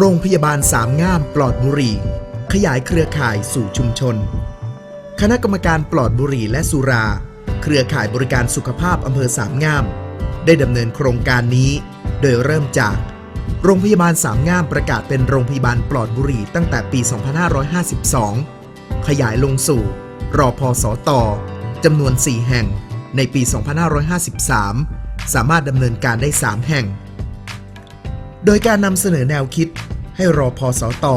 โรงพยาบาลสามง่ามปลอดบุหรี่ ขยายเครือข่ายสู่ชุมชน คณะกรรมการปลอดบุหรี่และสุรา เครือข่ายบริการสุขภาพอำเภอสามง่าม ได้ดำเนินโครงการนี้ โดยเริ่มจาก โรงพยาบาลสามง่ามประกาศเป็นโรงพยาบาลปลอดบุหรี่ตั้งแต่ปี 2552 ขยายลงสู่ รอพอสอตอจำนวน 4 แห่ง ในปี 2553 สามารถดำเนินการได้ 3 แห่ง โดยการนำเสนอแนวคิด ให้รอพอสอตอ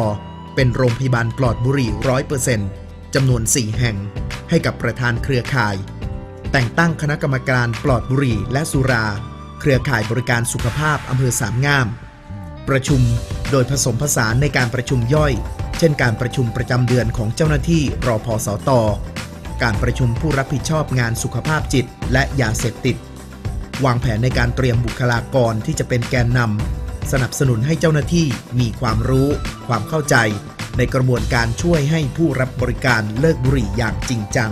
เป็นโรงพยาบาลปลอดบุหรี่ร้อยเปอร์เซ็นต์จำนวน 4 แห่ง ให้กับประธานเครือข่าย แต่งตั้งคณะกรรมการปลอดบุหรี่และสุรา เครือข่ายบริการสุขภาพอำเภอสามงาม ประชุมโดยผสมผสานในการประชุมย่อย เช่นการประชุมประจำเดือนของเจ้าหน้าที่รอพอสอตอการประชุมผู้รับผิดชอบงานสุขภาพจิตและยาเสพติด วางแผนในการเตรียมบุคลากรที่จะเป็นแกนนำ สนับสนุนให้เจ้าหน้าที่มีความรู้ ความเข้าใจ ในกระบวนการช่วยให้ผู้รับบริการเลิกบุหรี่อย่างจริงจัง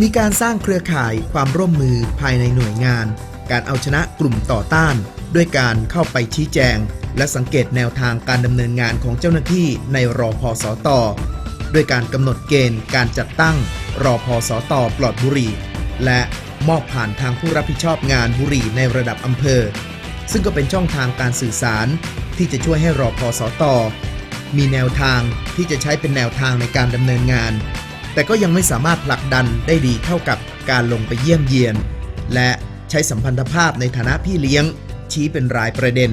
มีการสร้างเครือข่ายความร่วมมือภายในหน่วยงาน การเอาชนะกลุ่มต่อต้าน ด้วยการเข้าไปชี้แจง และสังเกตแนวทางการดำเนินงานของเจ้าหน้าที่ในรอพอสอตอด้วยการกำหนดเกณฑ์การจัดตั้ง รอพอสอตอปลอดบุหรี่ และมอบผ่านทางผู้รับผิดชอบงานบุหรี่ในระดับอำเภอ ซึ่งก็เป็นช่องทางการสื่อสาร ที่จะช่วยให้รอพอสอตอมีแนวทางที่จะใช้เป็นแนวทางในการดำเนินงาน แต่ก็ยังไม่สามารถผลักดันได้ดีเท่ากับการลงไปเยี่ยมเยียน และใช้สัมพันธภาพในฐานะพี่เลี้ยง ชี้เป็นรายประเด็น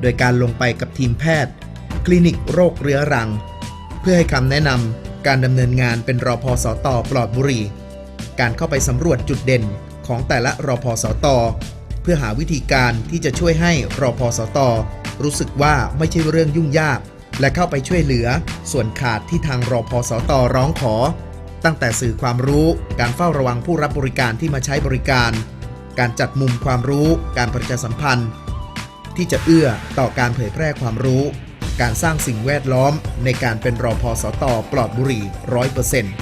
โดยการลงไปกับทีมแพทย์ คลินิกโรคเรื้อรัง เพื่อให้คำแนะนำการดำเนินงานเป็นรอพอสอตอปลอดบุหรี่ การเข้าไปสำรวจจุดเด่นของแต่ละรอพอสอตอ เพื่อหาวิธีการที่จะช่วยให้รอพอสตอรู้สึกว่าไม่ใช่เรื่องยุ่งยาก และเข้าไปช่วยเหลือ ส่วนขาดที่ทางรอพอสตอร้องขอ ตั้งแต่สื่อความรู้การเฝ้าระวังผู้รับบริการที่มาใช้บริการ การจัดมุมความรู้ การประชาสัมพันธ์ ที่จะเอื้อต่อการเผยแพร่ความรู้ การสร้างสิ่งแวดล้อมในการเป็นรอพอสต ปลอดบุหรี่ร้อยเปอร์เซ็นต์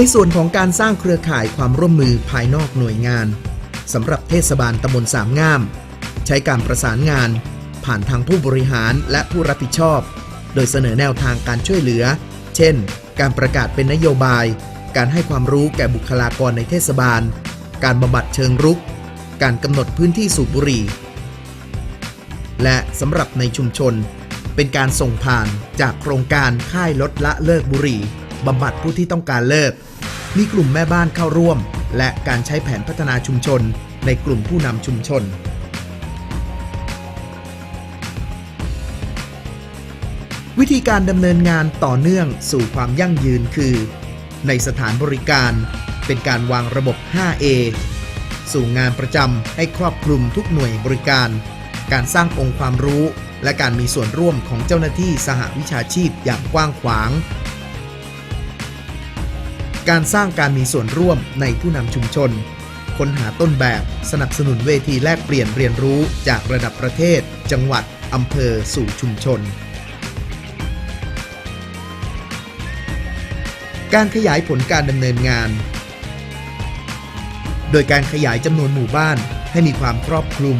ในส่วนของการสร้างเครือข่ายความร่วมมือภายนอกหน่วยงานสำหรับเทศบาลตำบลสามงาม ใช้การประสานงาน ผ่านทางผู้บริหารและผู้รับผิดชอบ โดยเสนอแนวทางการช่วยเหลือ เช่น การประกาศเป็นนโยบาย การให้ความรู้แก่บุคลากรในเทศบาล การบำบัดเชิงรุก การกำหนดพื้นที่สูบบุหรี่ และสำหรับในชุมชน เป็นการส่งผ่านจากโครงการค่ายลดละเลิกบุหรี่บำบัดผู้ที่ต้องการเลิก มีกลุ่มแม่บ้านเข้าร่วม และการใช้แผนพัฒนาชุมชนในกลุ่มผู้นำชุมชน วิธีการดำเนินงานต่อเนื่องสู่ความยั่งยืนคือ ในสถานบริการเป็นการวางระบบ 5A สู่งานประจำให้ครอบคลุมทุกหน่วยบริการ การสร้างองค์ความรู้ และการมีส่วนร่วมของเจ้าหน้าที่สหวิชาชีพอย่างกว้างขวาง การสร้างการมีส่วนร่วมในผู้นำชุมชน ค้นหาต้นแบบสนับสนุนเวทีแลกเปลี่ยนเรียนรู้จากระดับประเทศ จังหวัดอำเภอสู่ชุมชน การขยายผลการดำเนินงาน โดยการขยายจำนวนหมู่บ้านให้มีความครอบคลุม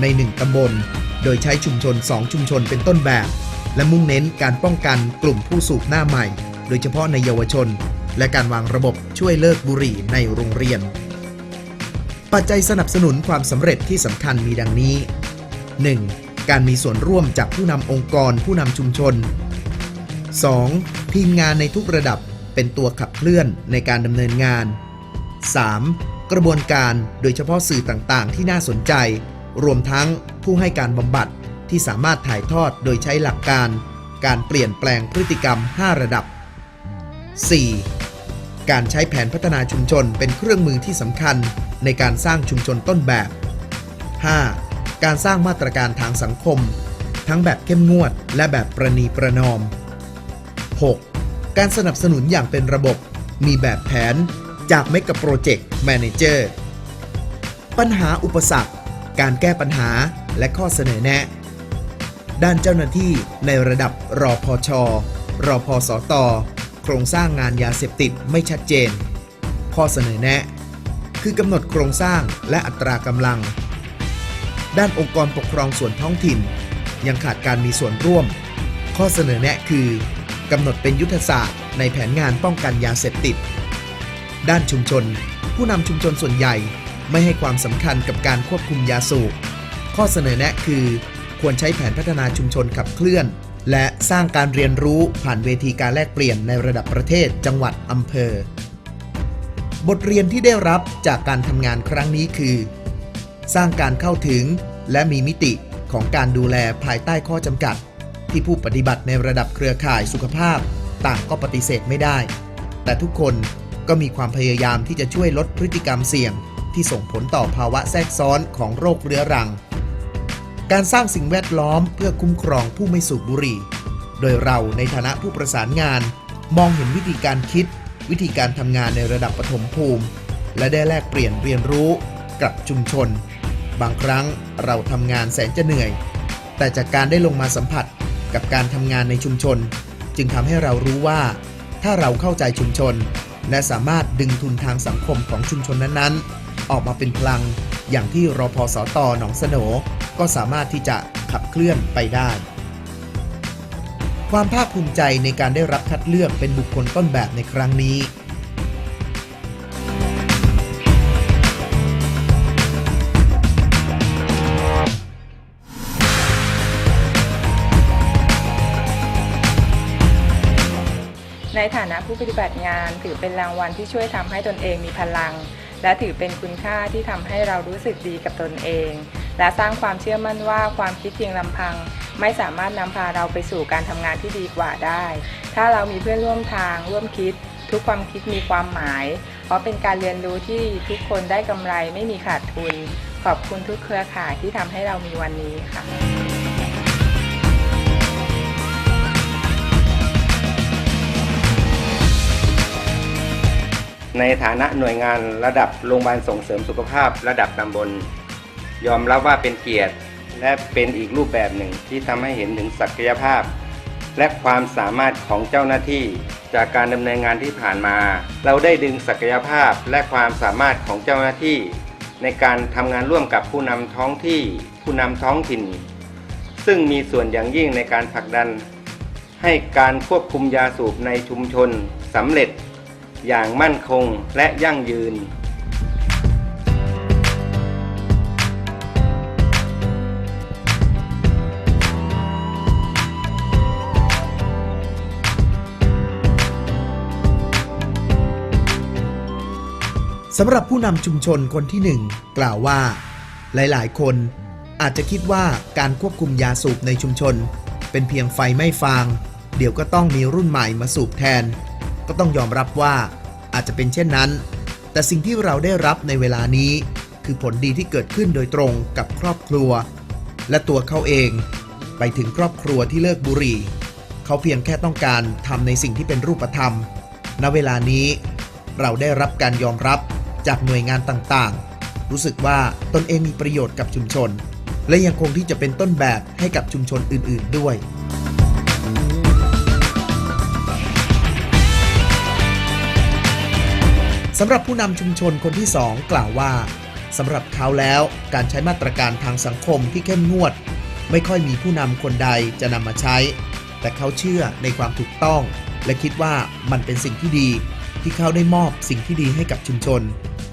ใน 1ตำบล โดยใช้ชุมชน 2 ชุมชนเป็นต้นแบบ และมุ่งเน้นการป้องกันกลุ่มผู้สูบหน้าใหม่ โดยเฉพาะในเยาวชน และการวางระบบช่วยเลิกบุหรี่ในโรงเรียน ปัจจัยสนับสนุนความสำเร็จที่สำคัญมีดังนี้ 1. การมีส่วนร่วมจากผู้นำองค์กรผู้นำชุมชน 2. ทีมงานในทุกระดับเป็นตัวขับเคลื่อนในการดำเนินงาน 3. กระบวนการโดยเฉพาะสื่อต่างๆ ที่น่าสนใจ รวมทั้งผู้ให้การบำบัดที่สามารถถ่ายทอดโดยใช้หลักการ การเปลี่ยนแปลงพฤติกรรม 5 ระดับ 4. การใช้แผนพัฒนาชุมชนเป็นเครื่องมือที่สำคัญในการสร้างชุมชนต้นแบบ 5. การสร้างมาตรการทางสังคม ทั้งแบบเข้มงวด และแบบประนีประนอม 6. การสนับสนุนอย่างเป็นระบบ มีแบบแผนจาก m e g a Project Manager ปัญหาอุปสรรค การแก้ปัญหาและข้อเสนอแนะ ด้านเจ้าหน้าที่ในระดับรอพอชอรอพอสอตอ รงสร้างงานยาเสพติดไม่ชัดเจน ข้อเสนอแนะ คือกำหนดโครงสร้างและอัตรากำลัง ด้านองค์กรปกครองส่วนท้องถิ่น ยังขาดการมีส่วนร่วม ข้อเสนอแนะคือกำหนดเป็นยุทธศาสตร์ในแผนงานป้องกันยาเสพติด ด้านชุมชน ผู้นำชุมชนส่วนใหญ่ไม่ให้ความสำคัญกับการควบคุมยาสูบข้อเสนอแนะคือ ควรใช้แผนพัฒนาชุมชนขับเคลื่อน และสร้างการเรียนรู้ผ่านเวทีการแลกเปลี่ยนในระดับประเทศจังหวัดอำเภอ บทเรียนที่ได้รับจากการทำงานครั้งนี้คือ สร้างการเข้าถึงและมีมิติของการดูแลภายใต้ข้อจำกัด ที่ผู้ปฏิบัติในระดับเครือข่ายสุขภาพ ต่างก็ปฏิเสธไม่ได้ แต่ทุกคนก็มีความพยายามที่จะช่วยลดพฤติกรรมเสี่ยง ที่ส่งผลต่อภาวะแทรกซ้อนของโรคเรื้อรัง การสร้างสิ่งแวดล้อมเพื่อคุ้มครองผู้ไม่สูบบุหรี่ โดยเราในฐานะผู้ประสานงาน มองเห็นวิธีการคิด วิธีการทำงานในระดับปฐมภูมิ และได้แลกเปลี่ยนเรียนรู้กับชุมชน บางครั้งเราทำงานแสนจะเหนื่อย แต่จากการได้ลงมาสัมผัสกับการทำงานในชุมชน จึงทำให้เรารู้ว่า ถ้าเราเข้าใจชุมชน และสามารถดึงทุนทางสังคมของชุมชนนั้นๆ ออกมาเป็นพลัง อย่างที่รพสตหนองสโหนก็สามารถที่จะขับเคลื่อนไปได้ ความภาคภูมิใจในการได้รับคัดเลือกเป็นบุคคลต้นแบบในครั้งนี้ในฐานะผู้ปฏิบัติงานถือเป็นรางวัลที่ช่วยทำให้ตนเองมีพลัง และถือเป็นคุณค่าที่ทำให้เรารู้สึกดีกับตนเอง และสร้างความเชื่อมั่นว่าความคิดเพียงลำพัง ไม่สามารถนำพาเราไปสู่การทำงานที่ดีกว่าได้ ถ้าเรามีเพื่อนร่วมทาง ร่วมคิด ทุกความคิดมีความหมาย เพราะเป็นการเรียนรู้ที่ทุกคนได้กำไรไม่มีขาดทุน ขอบคุณทุกเครือข่ายที่ทำให้เรามีวันนี้ค่ะ ในฐานะหน่วยงานระดับโรงพยาบาลส่งเสริมสุขภาพระดับตำบล ยอมรับว่าเป็นเกียรติ และเป็นอีกรูปแบบหนึ่งที่ทำให้เห็นถึงศักยภาพ และความสามารถของเจ้าหน้าที่ จากการดำเนินงานที่ผ่านมา เราได้ดึงศักยภาพและความสามารถของเจ้าหน้าที่ ในการทำงานร่วมกับผู้นำท้องที่ ผู้นำท้องถิ่น ซึ่งมีส่วนอย่างยิ่งในการผลักดัน ให้การควบคุมยาสูบในชุมชนสำเร็จ อย่างมั่นคงและยั่งยืน สำหรับผู้นำชุมชนคนที่หนึ่งกล่าวว่า หลายๆ คนอาจจะคิดว่าการควบคุมยาสูบในชุมชน เป็นเพียงไฟไม่ฟาง เดี๋ยวก็ต้องมีรุ่นใหม่มาสูบแทน ก็ต้องยอมรับว่าอาจจะเป็นเช่นนั้น แต่สิ่งที่เราได้รับในเวลานี้ คือผลดีที่เกิดขึ้นโดยตรงกับครอบครัว และตัวเขาเอง ไปถึงครอบครัวที่เลิกบุหรี่ เขาเพียงแค่ต้องการทำในสิ่งที่เป็นรูปธรรม ณเวลานี้ เราได้รับการยอมรับจากหน่วยงานต่างๆ รู้สึกว่าตนเองมีประโยชน์กับชุมชน และยังคงที่จะเป็นต้นแบบให้กับชุมชนอื่น ๆ ด้วย สำหรับผู้นำชุมชนคนที่ 2 กล่าวว่าสำหรับเขาแล้วการใช้มาตรการทางสังคมที่เข้มงวด ไม่ค่อยมีผู้นำคนใดจะนำมาใช้ แต่เขาเชื่อในความถูกต้อง และคิดว่ามันเป็นสิ่งที่ดี ที่เขาได้มอบสิ่งที่ดีให้กับชุมชน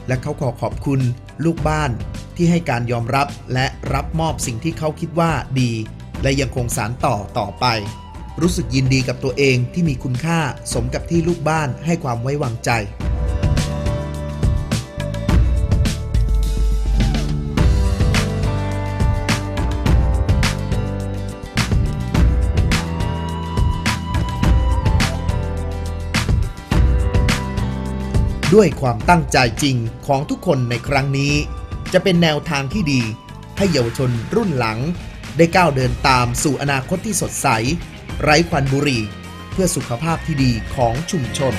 และเขาขอขอบคุณลูกบ้านที่ให้การยอมรับและรับมอบสิ่งที่เขาคิดว่าดี และยังคงสารต่อต่อไป รู้สึกยินดีกับตัวเองที่มีคุณค่าสมกับที่ลูกบ้านให้ความไว้วางใจ ด้วยความตั้งใจจริงของทุกคนในครั้งนี้ จะเป็นแนวทางที่ดี ให้เยาวชนรุ่นหลัง ได้ก้าวเดินตามสู่อนาคตที่สดใส ไร้ควันบุหรี่ เพื่อสุขภาพที่ดีของชุมชน